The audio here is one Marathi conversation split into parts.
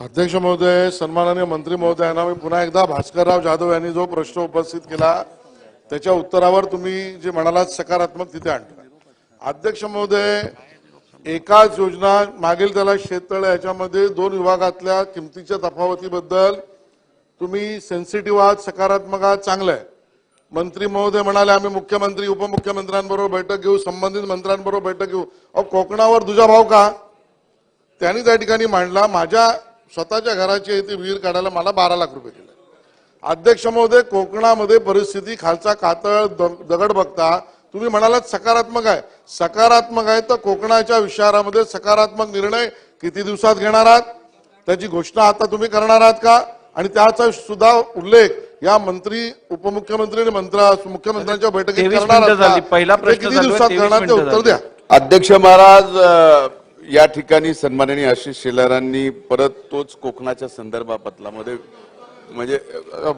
अध्यक्ष महोदय सन्माननीय मंत्री महोदयांना मी पुन्हा एकदा भास्करराव जाधव यांनी जो प्रश्न उपस्थित केला त्याच्या उत्तरावर तुम्ही जे म्हणालात सकारात्मक तिथे आणता. अध्यक्ष महोदय एकाच योजना मागील त्याला शेततळ याच्यामध्ये दोन विभागातल्या किमतीच्या तफावतीबद्दल तुम्ही सेन्सिटिव्ह आहात सकारात्मक आहात चांगलं आहे. मंत्री महोदय म्हणाले आम्ही मुख्यमंत्री उपमुख्यमंत्र्यांबरोबर बैठक घेऊ संबंधित मंत्र्यांबरोबर बैठक घेऊ. अहो कोकणावर दुजाभाव का? त्यांनी त्या ठिकाणी मांडला. माझ्या स्वतःच्या घराची इथे विहीर काढायला मला बारा लाख रुपये दिले. अध्यक्ष महोदय कोकणामध्ये परिस्थिती खालचा कातळ दगड बघता तुम्ही म्हणालात सकारात्मक आहे. सकारात्मक आहे तर कोकणाच्या विचारामध्ये सकारात्मक निर्णय किती दिवसात घेणार आहात? त्याची घोषणा आता तुम्ही करणार आहात का? आणि त्याचा सुद्धा उल्लेख या मंत्री उपमुख्यमंत्री आणि मंत्रा मुख्यमंत्र्यांच्या बैठकीत 23 करणार आहात? पहिला ते प्रश्न किती आहे, दिवसात 23 करणार ते उत्तर. द्या. अध्यक्ष महाराज या ठिकाणी सन्माननीय आशिष शेलारांनी परत तोच कोकणाच्या संदर्भापत्रामध्ये म्हणजे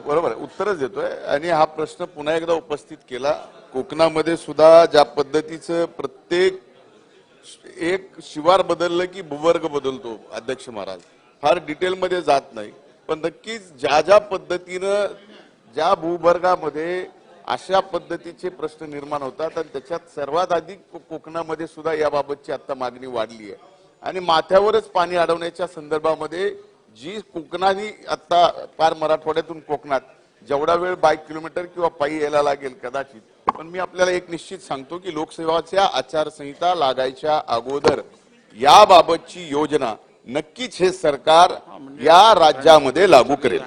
बरोबर आहे, उत्तरच देतोय. आणि हा प्रश्न पुन्हा एकदा उपस्थित केला. कोकणामध्ये सुद्धा ज्या पद्धतीचं प्रत्येक एक शिवार बदललं की भूवर्ग बदलतो अध्यक्ष महाराज. फार डिटेलमध्ये जात नाही. पण नक्कीच ज्या ज्या पद्धतीनं ज्या भूवर्गामध्ये अशा पद्धतीचे प्रश्न निर्माण होतात आणि त्याच्यात सर्वात अधिक कोकणामध्ये सुद्धा याबाबतची आता मागणी वाढली आहे. आणि माथ्यावरच पाणी अडवण्याच्या संदर्भामध्ये जी कोकणाने आता पार मराठवाड्यातून कोकणात जेवढा वेळ बाईक किलोमीटर किंवा पायी यायला लागेल कदाचित पण मी आपल्याला एक निश्चित सांगतो की लोकसेवाच्या आचारसंहिता लागायच्या अगोदर याबाबतची योजना नक्कीच हे सरकार या राज्यामध्ये लागू करेल.